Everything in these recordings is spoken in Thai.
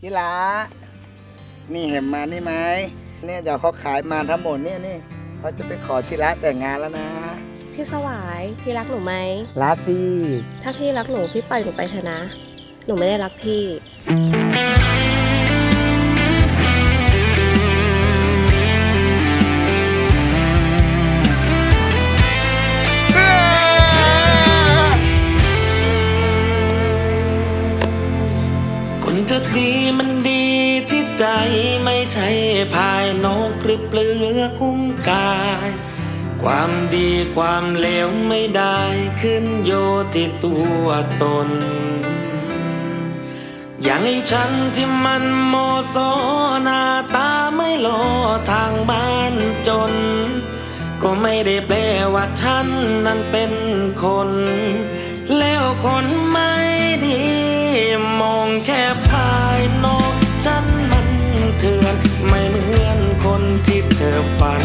ที่ละนี่เห็นมานี่ไหมเนี่ยเดี๋ยวเขาขายมาทั้งหมดเนี่ยนี่เขาจะไปขอที่ละแต่งงานแล้วนะ พี่สวายพี่รักหนูไหมรักดีถ้าพี่รักหนูพี่ปล่อยหนูไปเถอะนะ หนูไม่ได้รักพี่ คนจะดีมันดีที่ใจไม่ใช่ภายนอกหรือเปลือกหุ้มกาย ความดีความเลวไม่ได้ขึ้นโยที่ตัวตน อย่างไอ้ฉันที่มันโมโสหน้าตาไม่หล่อทางบ้านจน ก็ไม่ได้แปลว่าฉันนั้นเป็นคน แล้วคนไม่ดีมองแค่ ที่เธอฝัน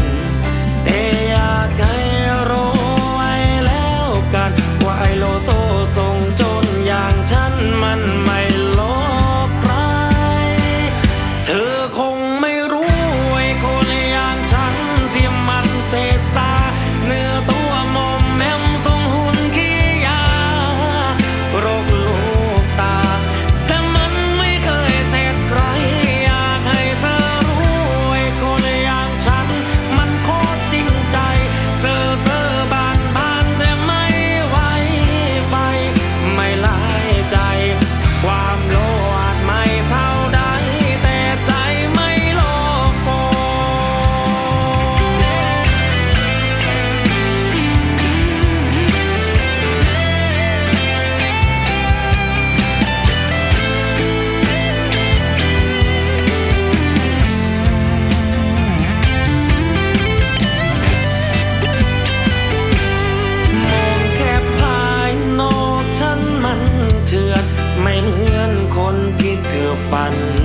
ฝัน